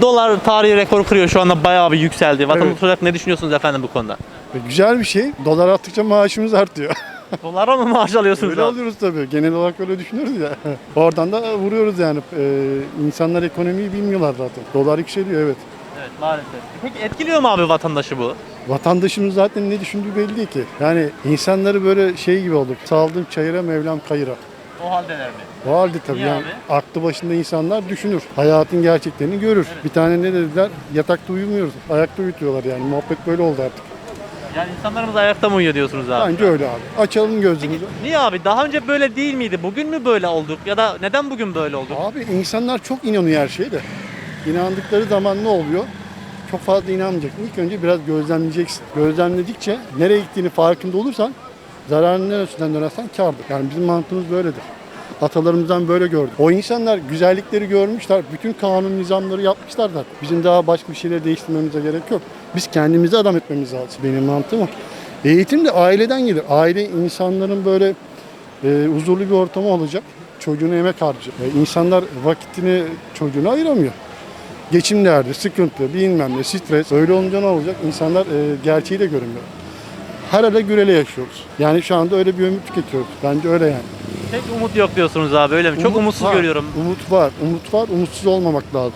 Dolar tarihi rekoru kırıyor şu anda bayağı bir yükseldi. Vatandaş Evet. olarak ne düşünüyorsunuz efendim bu konuda? E, Güzel bir şey. Dolar arttıkça maaşımız artıyor. Dolara mı maaş alıyorsunuz? öyle abi? alıyoruz tabii. Genel olarak öyle düşünüyoruz ya. Oradan da vuruyoruz yani. Ee, insanlar ekonomiyi bilmiyorlar zaten. Dolar yükseliyor evet. Evet maalesef. Peki etkiliyor mu abi vatandaşı bu? Vatandaşımız zaten ne düşündüğü belli değil ki. Yani insanları böyle şey gibi olduk. Saldım çayıra Mevlam kayıra. O haldeler mi? O halde tabii Niye yani abi? aklı başında insanlar düşünür. Hayatın gerçeklerini görür. Bir tane ne dediler? Yatakta uyumuyoruz. Ayakta uyutuyorlar yani. Muhabbet böyle oldu artık. Yani insanlarımız ayakta mı uyuyor diyorsunuz abi? Bence öyle abi. Açalım gözümüzü. Niye abi? Daha önce böyle değil miydi? Bugün mü böyle olduk? Ya da neden bugün böyle olduk? Abi insanlar çok inanıyor her şeye de. İnandıkları zaman ne oluyor? Çok fazla inanmayacak. İlk önce biraz gözlemleyeceksin. Gözlemledikçe nereye gittiğini farkında olursan zararın neresinden dönersen kârdır. Yani bizim mantığımız böyledir. Atalarımızdan böyle gördük. O insanlar güzellikleri görmüşler. Bütün kanun nizamları yapmışlar da. Bizim daha başka bir şeyler değiştirmemize gerek yok. Biz kendimizi adam etmemiz lazım. Benim mantığım o. Eğitim de aileden gelir. Aile insanların böyle e, huzurlu bir ortamı olacak. Çocuğuna emek harcayacak. E, insanlar vakitini çocuğuna ayıramıyor. Geçim derdi, sıkıntı, bilmem ne, stres. Öyle olunca ne olacak? İnsanlar e, gerçeği de göremiyor. Her ara gürele yaşıyoruz. Yani şu anda öyle bir ömür tüketiyoruz. Bence öyle yani. Pek umut yok diyorsunuz abi öyle mi? Çok Umut umutsuz var, görüyorum. Umut var, umut var. Umutsuz olmamak lazım.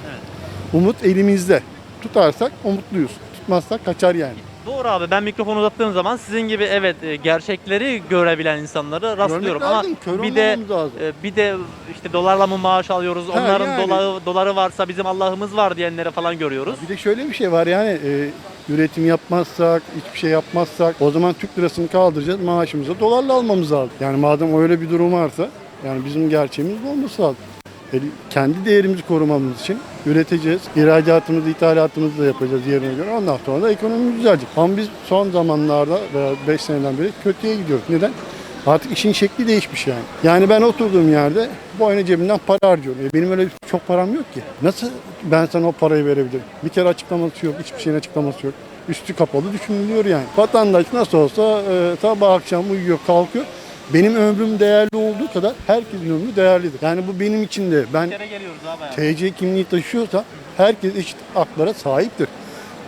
Umut elimizde. Tutarsak umutluyuz. Tutmazsak kaçar yani. Doğru abi ben mikrofonu uzattığım zaman sizin gibi evet e, gerçekleri görebilen insanları rastlıyorum ama lazım, kör bir de olmamamız lazım. e, bir de işte dolarla mı maaş alıyoruz? Ha, Onların yani. doları doları varsa bizim Allah'ımız var diyenlere falan görüyoruz. Bir de şöyle bir şey var yani e, üretim yapmazsak, hiçbir şey yapmazsak o zaman Türk lirasını kaldıracağız. Maaşımızı dolarla almamız lazım. Yani madem öyle bir durum varsa yani bizim gerçeğimiz bu olması lazım. E, kendi değerimizi korumamız için üreteceğiz. İhracatımızı, ithalatımızı da yapacağız yerine göre. Ondan sonra da ekonomimiz düzelecek. Ama biz son zamanlarda veya 5 seneden beri kötüye gidiyoruz. Neden? Artık işin şekli değişmiş yani. Yani ben oturduğum yerde boyuna cebimden para harcıyorum. E benim öyle çok param yok ki. Nasıl ben sana o parayı verebilirim? Bir kere açıklaması yok, hiçbir şeyin açıklaması yok. Üstü kapalı düşünülüyor yani. Vatandaş nasıl olsa e, sabah akşam uyuyor, kalkıyor. Benim ömrüm değerli olduğu kadar herkesin ömrü değerlidir. Yani bu benim için de ben Bir kere geliyoruz abi. TC kimliği taşıyorsa herkes eşit haklara sahiptir.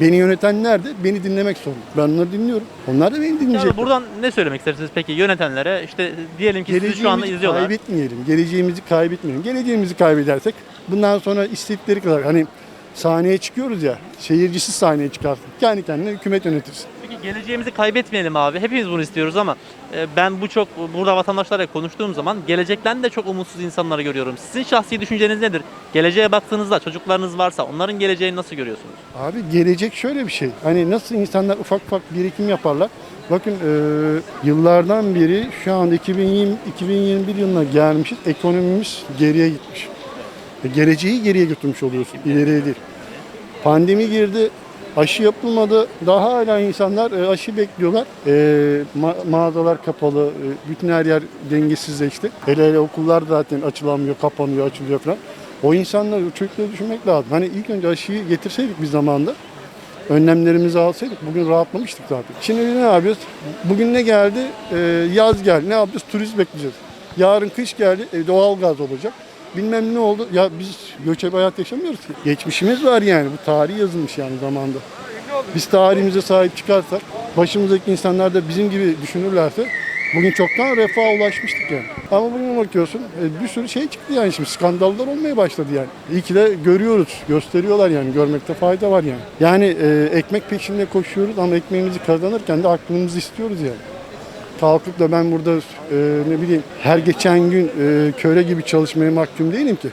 Beni yönetenler de beni dinlemek zorunda. Ben onları dinliyorum. Onlar da beni dinleyecekler. Yani buradan ne söylemek istersiniz peki yönetenlere? İşte diyelim ki sizi şu anda Geleceğimizi izliyorlar. kaybetmeyelim. Geleceğimizi kaybetmeyelim. Geleceğimizi kaybedersek bundan sonra istedikleri kadar hani sahneye çıkıyoruz ya. Seyircisiz sahneye çıkarsın. Kendi kendine hükümet yönetirsin. Peki geleceğimizi kaybetmeyelim abi. Hepimiz bunu istiyoruz ama e, ben bu çok burada vatandaşlarla konuştuğum zaman gelecekten de çok umutsuz insanları görüyorum. Sizin şahsi düşünceniz nedir? Geleceğe baktığınızda çocuklarınız varsa onların geleceğini nasıl görüyorsunuz? Abi gelecek şöyle bir şey. Hani nasıl insanlar ufak ufak birikim yaparlar. Bakın e, yıllardan beri şu anda 2020, 2021 yılına gelmişiz. Ekonomimiz geriye gitmiş. E, geleceği geriye götürmüş oluyorsun. ileriye değil. Pandemi girdi. Aşı yapılmadı. Daha hala insanlar e, aşı bekliyorlar. E, ma- mağazalar kapalı. e, bütün her yer dengesizleşti. Hele hele okullar zaten açılamıyor, kapanıyor, açılıyor falan. O insanları, o çocukları düşünmek lazım. Hani ilk önce aşıyı getirseydik bir zamanda önlemlerimizi alsaydık bugün rahatlamıştık zaten. Şimdi ne yapıyoruz? Bugün ne geldi? Ee, yaz geldi. Ne yapacağız? Turist bekleyeceğiz. Yarın kış geldi. E, doğal gaz olacak. Bilmem ne oldu. Ya biz göçebe hayat yaşamıyoruz ki. Geçmişimiz var yani. Bu tarih yazılmış yani zamanda. Biz tarihimize sahip çıkarsak, başımızdaki insanlar da bizim gibi düşünürlerse bugün çoktan refaha ulaşmıştık yani. Ama bugün bakıyorsun e, bir sürü şey çıktı yani şimdi skandallar olmaya başladı yani. İyi ki de görüyoruz, gösteriyorlar yani görmekte fayda var yani. Yani e, ekmek peşinde koşuyoruz ama ekmeğimizi kazanırken de aklımızı istiyoruz yani. Da ben burada e, ne bileyim her geçen gün e, köle gibi çalışmaya mahkum değilim ki.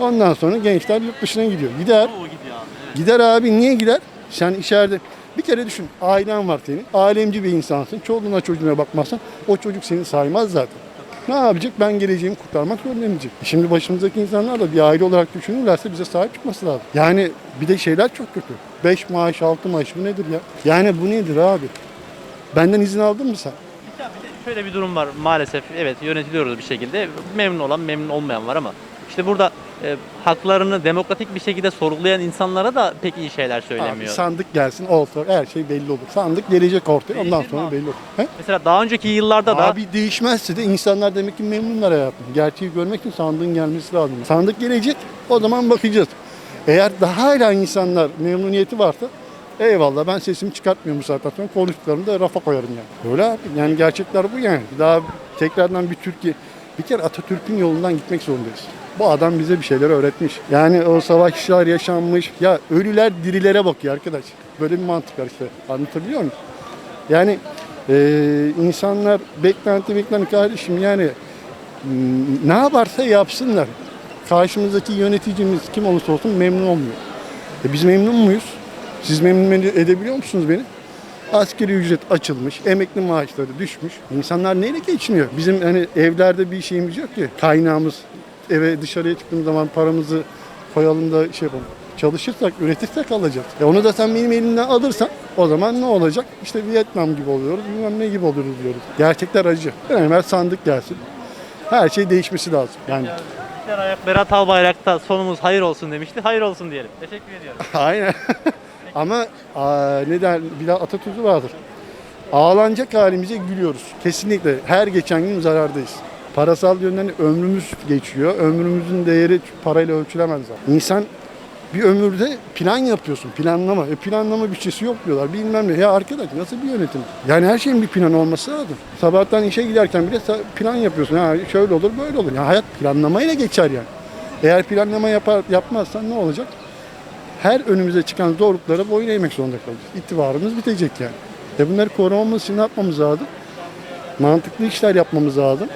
Ondan sonra gençler yurt dışına gidiyor. Gider. O gidiyor abi. Gider abi niye gider? Sen içeride bir kere düşün ailen var senin. Alemci bir insansın. Çoluğuna çocuğuna bakmazsan o çocuk seni saymaz zaten. Ne yapacak? Ben geleceğimi kurtarmak zorundayım diyecek. Şimdi başımızdaki insanlar da bir aile olarak düşünürlerse bize sahip çıkması lazım. Yani bir de şeyler çok kötü. 5 maaş, 6 maaş bu nedir ya? Yani bu nedir abi? Benden izin aldın mı sen? Şöyle bir durum var maalesef evet yönetiliyoruz bir şekilde memnun olan memnun olmayan var ama işte burada e, haklarını demokratik bir şekilde sorgulayan insanlara da pek iyi şeyler Abi söylemiyor. sandık gelsin orta her şey belli olur. Sandık gelecek ortaya ondan Değişir mi sonra abi? belli olur. He? Mesela daha önceki yıllarda da Abi değişmezse de insanlar demek ki memnunlar hayatım. Gerçeği görmek için sandığın gelmesi lazım. Sandık gelecek o zaman bakacağız. Eğer daha hala insanlar memnuniyeti varsa eyvallah ben sesimi çıkartmıyorum bu saatten sonra konuştuklarımı da rafa koyarım yani. Öyle abi. Yani gerçekler bu yani. Daha tekrardan bir Türkiye bir kere Atatürk'ün yolundan gitmek zorundayız. Bu adam bize bir şeyler öğretmiş. Yani o savaşlar yaşanmış. Ya ölüler dirilere bakıyor arkadaş. Böyle bir mantık var işte. Anlatabiliyor muyum? Yani eee, insanlar beklenti beklenti kardeşim yani m, ne yaparsa yapsınlar. Karşımızdaki yöneticimiz kim olursa olsun memnun olmuyor. E biz memnun muyuz? Siz memnun ede- edebiliyor musunuz beni? Asgari ücret açılmış, emekli maaşları düşmüş. İnsanlar neyle geçiniyor? Bizim hani evlerde bir şeyimiz yok ki. Kaynağımız eve dışarıya çıktığımız zaman paramızı koyalım da şey yapalım. Çalışırsak, üretirsek alacağız. E onu da sen benim elimden alırsan o zaman ne olacak? İşte Vietnam gibi oluyoruz, bilmem ne gibi oluyoruz diyoruz. Gerçekler acı. An evvel sandık gelsin. Her şey değişmesi lazım. Yani Berat Albayrak'ta sonumuz hayır olsun demişti. Hayır olsun diyelim. Teşekkür ediyorum. Aynen. Ama aa, ne bir daha atasözü vardır. Ağlanacak halimize gülüyoruz. Kesinlikle her geçen gün zarardayız. Parasal yönden ömrümüz geçiyor. Ömrümüzün değeri parayla ölçülemez zaten. İnsan bir ömürde plan yapıyorsun, planlama. E planlama bütçesi yok diyorlar, bilmem ne. Ya arkadaş nasıl bir yönetim? Yani her şeyin bir planı olması lazım. Sabahtan işe giderken bile plan yapıyorsun. Ha şöyle olur, böyle olur. Ya hayat planlamayla geçer yani. Eğer planlama yapar, yapmazsan ne olacak? Her önümüze çıkan zorluklara boyun eğmek zorunda kalacağız. İtibarımız bitecek yani. E bunları korumamız için ne yapmamız lazım? Mantıklı işler yapmamız lazım.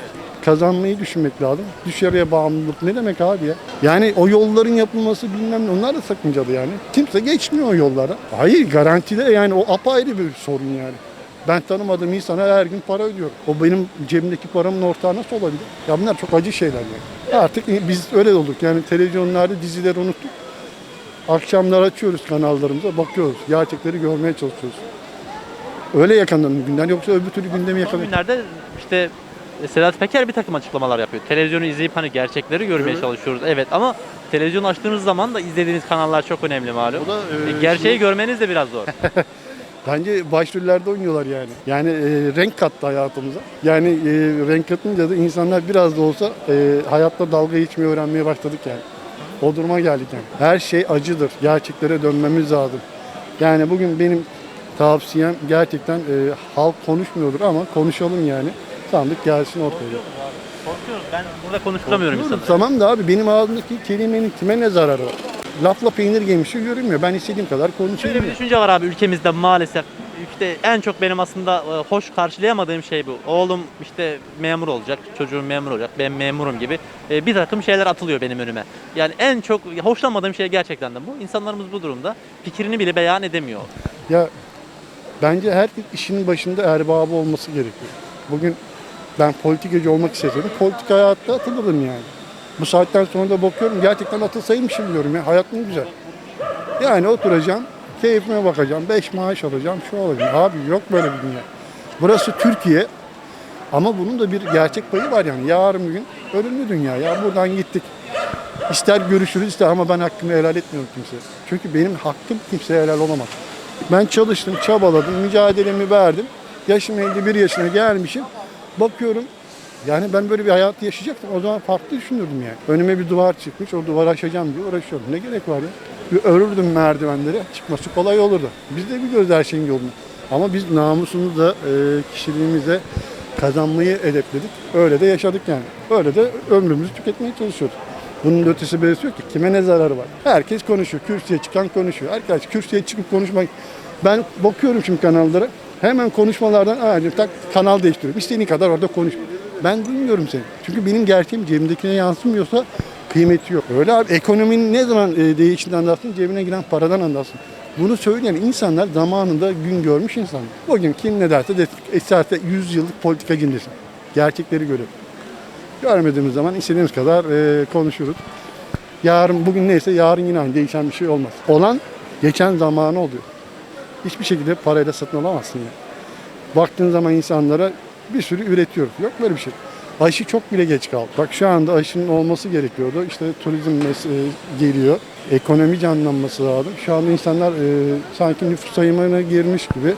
Kazanmayı düşünmek lazım. Dışarıya bağımlılık ne demek abi ya? Yani o yolların yapılması bilmem ne onlar da sakıncalı yani. Kimse geçmiyor o yollara. Hayır garantide yani o apayrı bir sorun yani. Ben tanımadığım insana her gün para ödüyorum. O benim cebimdeki paramın ortağı nasıl olabilir? Ya bunlar çok acı şeyler yani. Artık biz öyle olduk yani televizyonlarda dizileri unuttuk. Akşamlar açıyoruz kanallarımıza, bakıyoruz. Gerçekleri görmeye çalışıyoruz. Öyle yakalanın günden yoksa öbür türlü gündemi Son yakalayın. günlerde işte Sedat Peker bir takım açıklamalar yapıyor. Televizyonu izleyip hani gerçekleri görmeye Evet. çalışıyoruz. Evet ama televizyon açtığınız zaman da izlediğiniz kanallar çok önemli malum. O da, e, E, Gerçeği şimdi- görmeniz de biraz zor. Bence başrollerde oynuyorlar yani. Yani e, renk kattı hayatımıza. Yani e, renk katınca da insanlar biraz da olsa e, hayatta dalga geçmeyi öğrenmeye başladık yani. O duruma geldik yani. Her şey acıdır. Gerçeklere dönmemiz lazım. Yani bugün benim tavsiyem gerçekten e, halk konuşmuyordur ama konuşalım yani. Sandık gelsin ortaya. Korkuyoruz. Ben burada konuşturamıyorum Korkuyorum. insanları. Tamam da abi benim ağzımdaki kelimenin kime ne zararı var? Lafla peynir yemişi görünmüyor. Ben istediğim kadar Şöyle konuşayım. bir düşünce var abi ülkemizde maalesef. İşte en çok benim aslında e, hoş karşılayamadığım şey bu. Oğlum işte memur olacak, çocuğum memur olacak, ben memurum gibi e, bir takım şeyler atılıyor benim önüme. Yani en çok hoşlanmadığım şey gerçekten de bu. İnsanlarımız bu durumda fikrini bile beyan edemiyor. Ya bence herkes işinin başında erbabı olması gerekiyor. Bugün ben politikacı olmak isteseydim politika hayatta atılırdım yani. Bu saatten sonra da bakıyorum gerçekten atılsaymışım diyorum ya hayat ne güzel. Yani oturacağım, keyfime bakacağım, beş maaş alacağım, şu alacağım. Abi yok böyle bir dünya. Burası Türkiye ama bunun da bir gerçek payı var yani. Yarın bir gün ölümlü dünya ya buradan gittik. İster görüşürüz ister ama ben hakkımı helal etmiyorum kimseye. Çünkü benim hakkım kimseye helal olamaz. Ben çalıştım, çabaladım, mücadelemi verdim. Yaşım 51 yaşına gelmişim. Bakıyorum yani ben böyle bir hayatı yaşayacaktım. O zaman farklı düşünürdüm yani. Önüme bir duvar çıkmış, o duvarı aşacağım diye uğraşıyorum. Ne gerek var ya? Bir örürdüm merdivenleri, çıkması kolay olurdu. Biz de biliyoruz her şeyin yolunu. Ama biz namusumuzla, e, kişiliğimizle kazanmayı hedefledik. Öyle de yaşadık yani. Öyle de ömrümüzü tüketmeye çalışıyoruz. Bunun da ötesi birisi yok ki. Kime ne zararı var? Herkes konuşuyor. Kürsüye çıkan konuşuyor. Arkadaş kürsüye çıkıp konuşmak. Ben bakıyorum şimdi kanallara. Hemen konuşmalardan "Aa, diyorum, tak kanal değiştiriyorum. İstediğin kadar orada konuş. Ben duymuyorum seni. Çünkü benim gerçeğim cebimdekine yansımıyorsa kıymeti yok. Öyle abi ekonominin ne zaman e, değiştiğini anlarsın, cebine giren paradan anlarsın. Bunu söyleyen insanlar zamanında gün görmüş insanlar. Bugün kim ne derse de isterse 100 yıllık politikacı desin. Gerçekleri görüyor. Görmediğimiz zaman istediğimiz kadar e, konuşuruz. Yarın bugün neyse yarın yine aynı değişen bir şey olmaz. Olan geçen zamanı oluyor. Hiçbir şekilde parayla satın alamazsın ya. Baktığın zaman insanlara bir sürü üretiyoruz. Yok böyle bir şey. Aşı çok bile geç kaldı. Bak şu anda aşının olması gerekiyordu. İşte turizm e, geliyor. Ekonomi canlanması lazım. Şu anda insanlar e, sanki nüfus sayımına girmiş gibi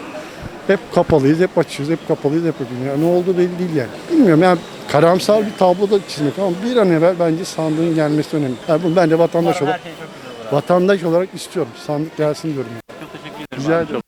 hep kapalıyız, hep açıyoruz, hep kapalıyız, hep açıyoruz. Yani ne olduğu belli değil yani. Bilmiyorum yani karamsar bir tablo da çizmek ama bir an evvel bence sandığın gelmesi önemli. Yani bunu bence vatandaş olarak şey olur. vatandaş olarak istiyorum. Sandık gelsin diyorum. Çok teşekkür ederim. Rica ederim.